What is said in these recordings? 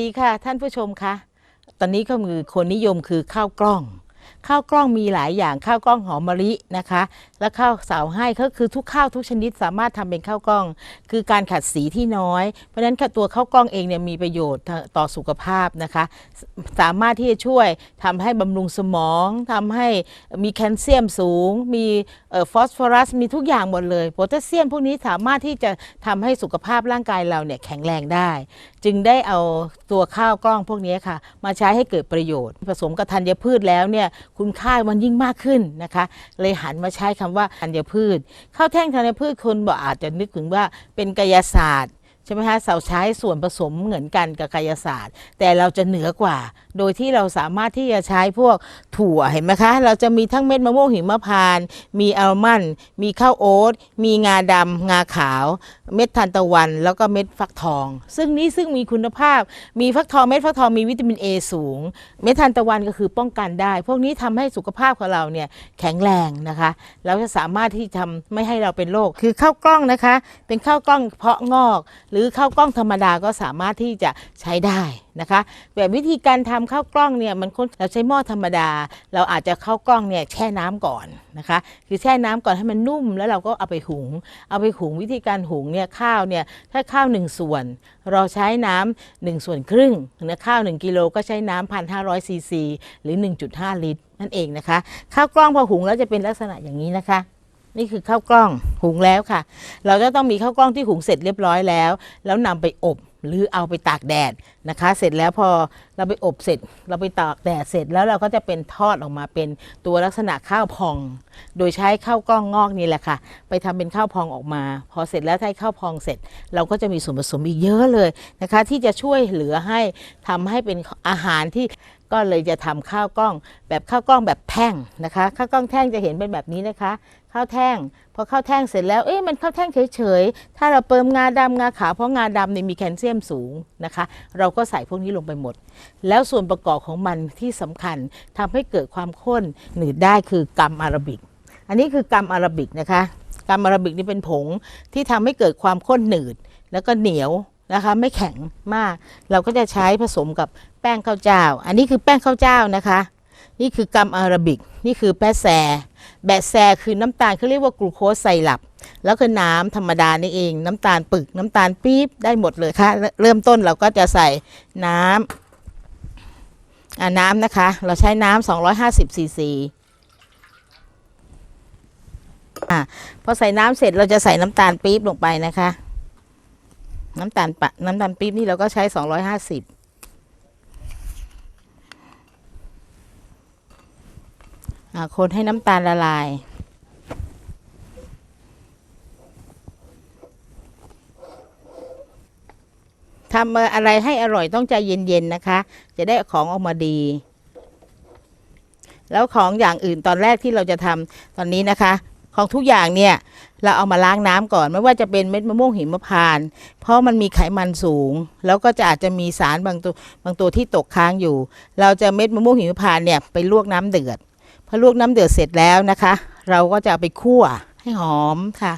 ดีค่ะท่านผู้ชมคะ ตอนนี้ก็มือคนนิยมคือข้าวกล้อง ข้าวกล้องมีหลายอย่างข้าวกล้องหอมมะลินะคะ และข้าวเสาให้ก็คือทุกข้าวทุกชนิดสามารถทำเป็นข้าวกล้อง คือการขัดสีที่น้อย เพราะฉะนั้นตัวข้าวกล้องเองเนี่ยมีประโยชน์ต่อสุขภาพนะคะ สามารถที่จะช่วยทำให้บำรุงสมองทำให้มีแคลเซียมสูง มีฟอสฟอรัส มีทุกอย่างหมดเลยโพแทสเซียมพวกนี้สามารถที่จะทำให้สุขภาพร่างกายเราเนี่ยแข็งแรงได้ จึงได้เอาตัวข้าวกล้องพวกนี้ค่ะ มาใช้ให้เกิดประโยชน์ ผสมกับธัญพืชแล้วเนี่ยคุณค่ามันยิ่งมากขึ้นนะคะ เลยหันมาใช้คำว่าธัญพืชข้าวแท่งธัญพืชคนบอกอาจจะนึกถึงว่าเป็นกายศาสตร์ ใช่ไหมคะเราใช้ส่วนผสมเหมือนกันกับกายศาสตร์ แต่เราจะเหนือกว่า โดยที่เราสามารถที่จะใช้พวกถั่วเห็นไหมคะ เราจะมีทั้งเม็ดมะม่วงหิมพานต์มีอัลมอนด์มีข้าวโอ๊ตมีงาดำงาขาว เม็ดทานตะวัน แล้วก็เม็ดฟักทอง ซึ่งนี้ซึ่งมีคุณภาพมีฟักทองเม็ดฟักทองมีวิตามิน A สูง เม็ดทานตะวันก็คือป้องกันได้ พวกนี้ทำให้สุขภาพของเราเนี่ยแข็งแรงนะคะเราจะสามารถที่ทำไม่ให้เราเป็นโรคคือข้าวกล้องนะคะ เป็นข้าวกล้องเพาะงอกหรือข้าวกล้องธรรมดาก็สามารถที่จะใช้ได้นะคะแบบวิธีการทำข้าวกล้องเนี่ยมันคนเราใช้หม้อธรรมดา เราอาจจะข้าวกล้องเนี่ยแช่น้ำก่อนนะคะคือแช่น้ำก่อนให้มันนุ่มแล้วเราก็เอาไปหุง เอาไปหุงวิธีการหุงเนี่ยข้าวเนี่ยถ้าข้าวหนึ่งส่วน เราใช้น้ำหนึ่งส่วนครึ่งนะข้าว 1กิโลก็ใช้น้ำพันห้าร้อยซีซีหรือ 1.5 ลิตรนั่นเองนะคะข้าวกล้องพอหุงแล้วจะเป็นลักษณะอย่างนี้นะคะ นี่คือข้าวกล้องหุงแล้วค่ะ เราจะต้องมีข้าวกล้องที่หุงเสร็จเรียบร้อยแล้ว แล้วนำไปอบหรือเอาไปตากแดดนะคะ เสร็จแล้วพอเราไปอบเสร็จ เราไปตากแดดเสร็จแล้วเราก็จะเป็นทอดออกมาเป็นตัวลักษณะข้าวพอง โดยใช้ข้าวกล้องงอกนี่แหละค่ะ ไปทำเป็นข้าวพองออกมา พอเสร็จแล้วถ้าข้าวพองเสร็จ เราก็จะมีส่วนผสมอีกเยอะเลยนะคะ ที่จะช่วยเหลือให้ทำให้เป็นอาหารที่ก็เลยจะทำข้าวกล้อง แบบข้าวกล้องแบบแท่งนะคะ ข้าวกล้องแท่งจะเห็นเป็นแบบนี้นะคะ ข้าวแท่ง พอข้าวแท่งเสร็จแล้วเอ๊ะมันข้าวแท่งเฉยๆ ถ้าเราเติมงาดำงาขาวเพราะงาดำเนี่ยมีแคลเซียมสูงนะคะ เราก็ใส่พวกนี้ลงไปหมด แล้วส่วนประกอบของมันที่สำคัญทำให้เกิดความข้นหนืดได้คือกัมอาราบิก อันนี้คือกัมอาราบิกนะคะกัมอาราบิกนี่เป็นผงที่ทำให้เกิดความข้นหนืด แล้วก็เหนียวนะคะไม่แข็งมาก เราก็จะใช้ผสมกับแป้งข้าวเจ้า อันนี้คือแป้งข้าวเจ้านะคะ นี่คือกัมอาราบิก นี่คือแปะแซ แบะแซคือน้ำตาลเขาเรียกว่ากลูโคสไซรัปแล้วคือน้ำธรรมดานี่เอง น้ำตาลปึกน้ำตาลปี๊บได้หมดเลยค่ะ เริ่มต้นเราก็จะใส่น้ำอ่าน้ำนะคะ เราใช้น้ำ250ซีซีอ่าพอใส่น้ำเสร็จเราจะใส่น้ำตาลปี๊บลงไปนะคะ น้ำตาลปะน้ำตาลปี๊บนี่เราก็ใช้ 250 อ่า คนให้น้ำตาลละลาย ทำอะไรให้อร่อยต้องใจเย็นๆนะคะ จะได้ของออกมาดี แล้วของอย่างอื่นตอนแรกที่เราจะทำตอนนี้นะคะ ของทุกอย่างเนี่ยเราเอามาล้างน้ำก่อนไม่ว่าจะเป็นเม็ดมะม่วงหิมพานต์เพราะมันมีไขมันสูง แล้วก็จะอาจจะมีสารบางตัวบางตัวที่ตกค้างอยู่ เราจะเม็ดมะม่วงหิมพานต์เนี่ยไปลวกน้ำเดือด พอลวกน้ำเดือดเสร็จแล้วนะคะ เราก็จะเอาไปคั่วให้หอมค่ะ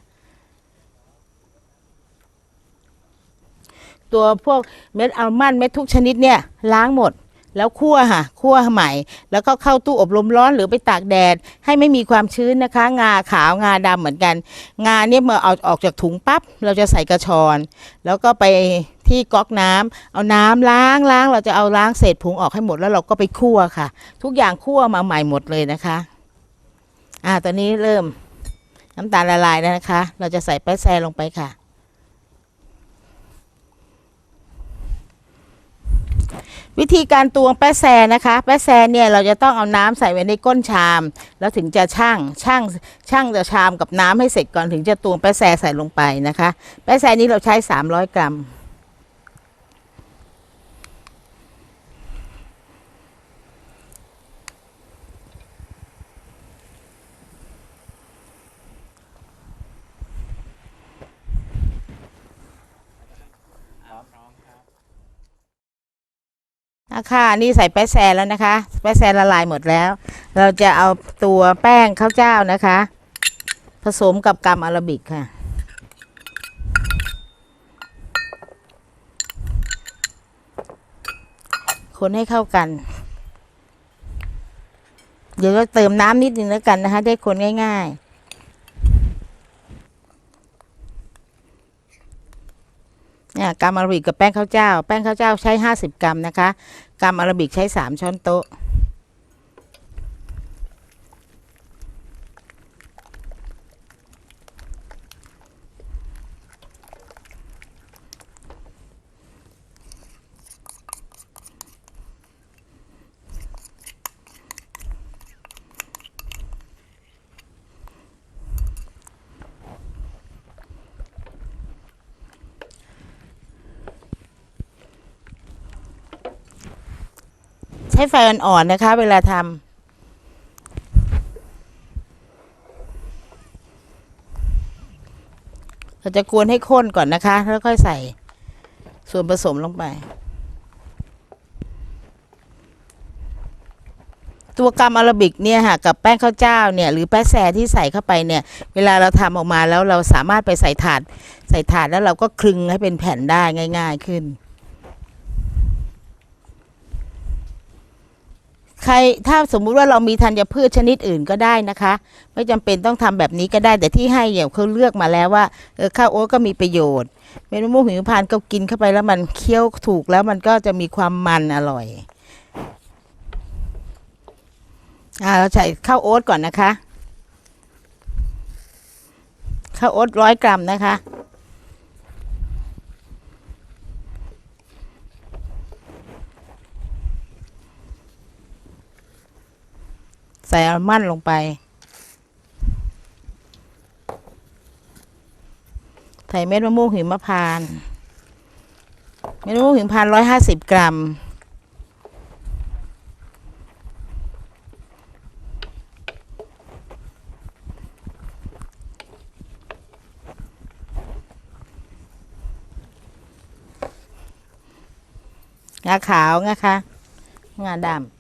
ตัวพวกเม็ดอัลมอนด์เม็ดทุกชนิดเนี่ยล้างหมดแล้วคั่วค่ะคั่วใหม่ แล้วก็เข้าตู้อบลมร้อนหรือไปตากแดด ให้ไม่มีความชื้นนะคะ งาขาวงาดำเหมือนกัน งาเนี่ยเมื่อเอาออกจากถุงปั๊บเราจะใส่กระชอน แล้วก็ไป ที่ก๊อกน้ำเอาน้ำล้างล้างเราจะเอาล้างเศษผงออกให้หมดแล้วเราก็ไปคั่วค่ะ ทุกอย่างคั่วมาใหม่หมดเลยนะคะอ่าตอนนี้เริ่มน้ำตาลละลายแล้วนะคะ เราจะใส่แป้งแซลงไปค่ะ วิธีการตวงแป้แซนะคะ แป้แซเนี่ยเราจะต้องเอาน้ำใส่ไว้ในก้นชาม แล้วถึงจะช่างช่างช่างจะชามกับน้ำให้เสร็จก่อนถึงจะตวงแป้แซใส่ลงไปนะคะ แป้แซนี้เราใช้ 300 กรัม นะคะนี่ใส่แป้แซแล้วนะคะ แป้แซละลายหมดแล้ว เราจะเอาตัวแป้งข้าวเจ้านะคะ ผสมกับกัมอาราบิกค่ะ คนให้เข้ากัน เดี๋ยวก็เติมน้ำนิดนึงแล้วกันนะคะ ได้คนง่าย ๆ เนี่ยกรรมอาราบิกกับแป้งข้าวเจ้า แป้งข้าวเจ้าใช้ 50 กรัมนะคะกรรมอาราบิกใช้ 3 ช้อนโต๊ะ ช้ไฟอ่อนๆนะคะ เวลาทำเราจะกวนให้ข้นก่อนนะคะ แล้วค่อยใส่ส่วนผสมลงไป ตัวกรัมอาราบิกเนี่ยค่ะกับแป้งข้าวเจ้าเนี่ยหรือแป้งแซที่ใส่เข้าไปเนี่ย เวลาเราทำออกมาแล้วเราสามารถไปใส่ถาด ใส่ถาดแล้วเราก็คลึงให้เป็นแผ่นได้ง่าย ๆขึ้น ใครถ้าสมมุติว่าเรามีธัญพืชชนิดอื่นก็ได้นะคะ ไม่จำเป็นต้องทำแบบนี้ก็ได้แต่ที่ให้เนี่ยเขาเลือกมาแล้วว่าเออข้าวโอ๊ตก็มีประโยชน์เมนูมูหิมพานต์ก็กินเข้าไปแล้วมันเคี้ยวถูกแล้วมันก็จะมีความมันอร่อยอ่าเราใส่ข้าวโอ๊ตก่อนนะคะข้าวโอ๊ตร้อยกรัมนะคะ อัลมอนด์ลงไป ใส่เม็ดมะม่วงหิมพานต์เม็ดมะม่วงหิมพานต์ร้อยห้าสิบกรัม งาขาวนะคะ งาดำ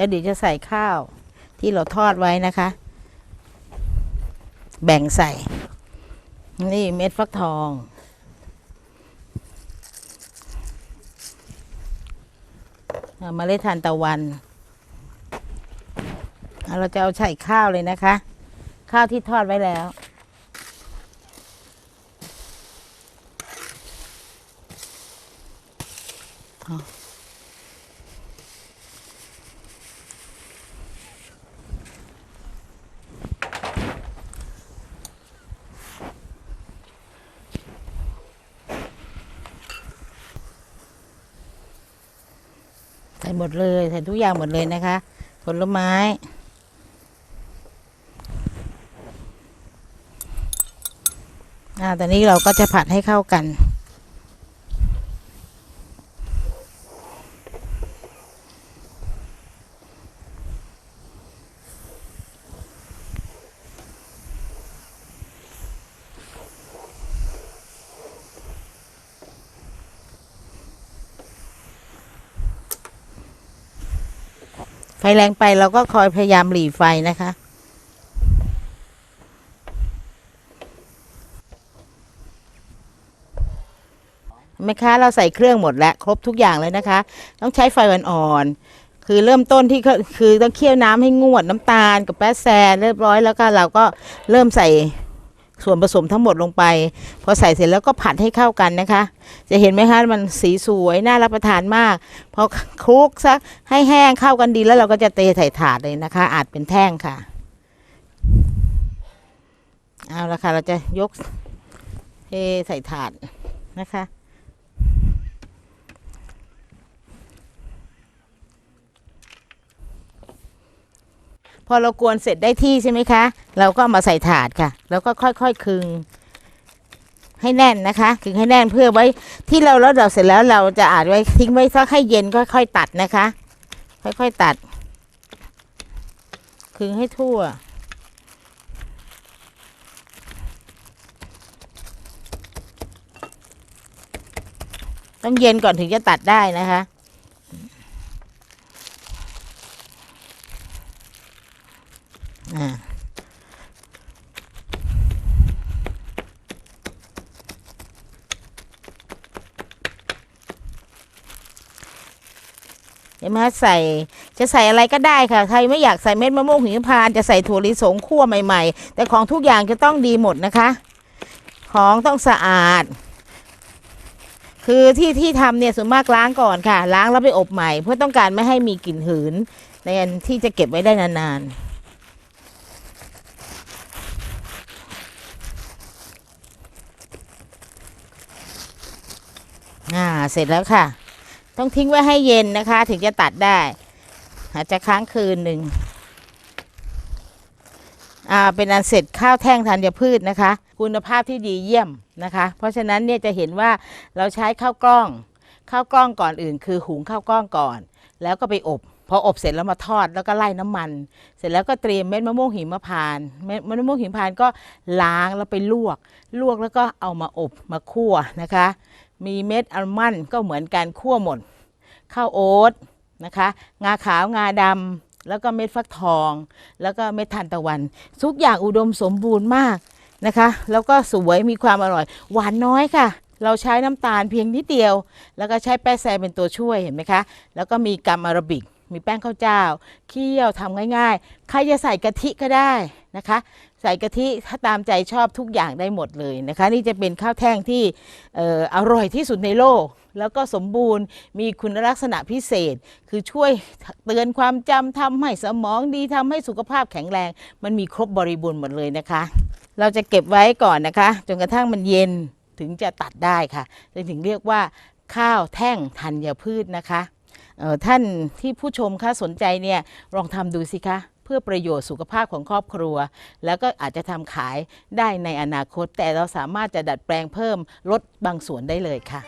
แล้วเดี๋ยวจะใส่ข้าวที่เราทอดไว้นะคะ แบ่งใส่ นี่เม็ดฟักทอง เอามาเล็ดทานตะวันเอาเราจะเอาใส่ข้าวเลยนะคะ ข้าวที่ทอดไว้แล้ว หมดเลยใส่ทุกอย่างหมดเลยนะคะผลไม้อ่าตอนนี้เราก็จะผัดให้เข้ากัน ไฟแรงไปเราก็คอยพยายามหลีไฟนะคะเห็นไหมคะเราใส่เครื่องหมดแล้วครบทุกอย่างเลยนะคะ ต้องใช้ไฟอ่อนๆคือเริ่มต้นที่คือต้องเคี่ยวน้ำให้งวดน้ำตาลกับแป้งแซนเรียบร้อยแล้วก็เราก็เริ่มใส่ ส่วนผสมทั้งหมดลงไป พอใส่เสร็จแล้วก็ผัดให้เข้ากันนะคะ จะเห็นไหมคะมันสีสวยน่ารับประทานมาก พอคลุกสักให้แห้งเข้ากันดีแล้วเราก็จะเตะใส่ถาดเลยนะคะ อาจเป็นแท่งค่ะ เอาละค่ะเราจะยกเทใส่ถาดนะคะ พอเรากวนเสร็จได้ที่ใช่ไหมคะ เราก็ามาใส่ถาดค่ะ แล้วก็ค่อยๆคึง ให้แน่นนะคะคึงให้แน่นเพื่อไว้ที่เราแล้วเราเสร็จแล้วเราจะอาจไว้ทิ้งไว้สักให้เย็นค่อยๆตัดนะคะ ค่อยๆตัด คึงให้ทั่วต้องเย็นก่อนถึงจะตัดได้นะคะ นไหมคะใส่จะใส่อะไรก็ได้ค่ะ ใครไม่อยากใส่เม็ดมะม่วงหิมพานต์จะใส่ถั่วลิสงคั่วใหม่ ๆ แต่ของทุกอย่างจะต้องดีหมดนะคะ ของต้องสะอาด คือที่ที่ทำเนี่ยส่วนมากล้างก่อนค่ะ ล้างแล้วไปอบใหม่ เพื่อต้องการไม่ให้มีกลิ่นหืนในอันที่จะเก็บไว้ได้นานๆอ่า เสร็จแล้วค่ะ ต้องทิ้งไว้ให้เย็นนะคะ ถึงจะตัดได้ อาจจะค้างคืนหนึ่งอ่าเป็นอันเสร็จข้าวแท่งธัญพืชนะคะ คุณภาพที่ดีเยี่ยมนะคะ เพราะฉะนั้นเนี่ยจะเห็นว่าเราใช้ข้าวกล้องข้าวกล้องก่อนอื่น คือหุงข้าวกล้องก่อน แล้วก็ไปอบพออบเสร็จแล้วมาทอดแล้วก็ไล่น้ำมัน เสร็จแล้วก็เตรียมเม็ดมะม่วงหิมพานเม็ดมะม่วงหิมพานก็ล้างแล้วไปลวก ลวกแล้วก็เอามาอบมาคั่วนะคะ มีเม็ดอัลมอนด์ก็เหมือนกันคั่วหมด ข้าวโอ๊ตนะคะ งาขาวงาดำแล้วก็เม็ดฟักทอง แล้วก็เม็ดทานตะวัน ทุกอย่างอุดมสมบูรณ์มากนะคะ แล้วก็สวยมีความอร่อย หวานน้อยค่ะ เราใช้น้ำตาลเพียงนิดเดียว แล้วก็ใช้แป้งแซเป็นตัวช่วยเห็นไหมคะ แล้วก็มีกัมอาราบิก มีแป้งข้าวเจ้า เคี่ยวทำง่าย ๆ ใครจะใส่กะทิก็ได้นะคะ ใส่กะทิถ้าตามใจชอบทุกอย่างได้หมดเลยนะคะ นี่จะเป็นข้าวแท่งที่เอออร่อยที่สุดในโลก แล้วก็สมบูรณ์มีคุณลักษณะพิเศษ คือช่วยเตือนความจำทำให้สมองดีทำให้สุขภาพแข็งแรง มันมีครบบริบูรณ์หมดเลยนะคะ เราจะเก็บไว้ก่อนนะคะ จนกระทั่งมันเย็นถึงจะตัดได้ค่ะ ถึงเรียกว่าข้าวแท่งธัญพืชนะคะ ท่านที่ผู้ชมคะสนใจเนี่ยลองทำดูสิคะเพื่อประโยชน์สุขภาพของครอบครัว แล้วก็อาจจะทำขายได้ในอนาคต แต่เราสามารถจะดัดแปลงเพิ่มลดบางส่วนได้เลยค่ะ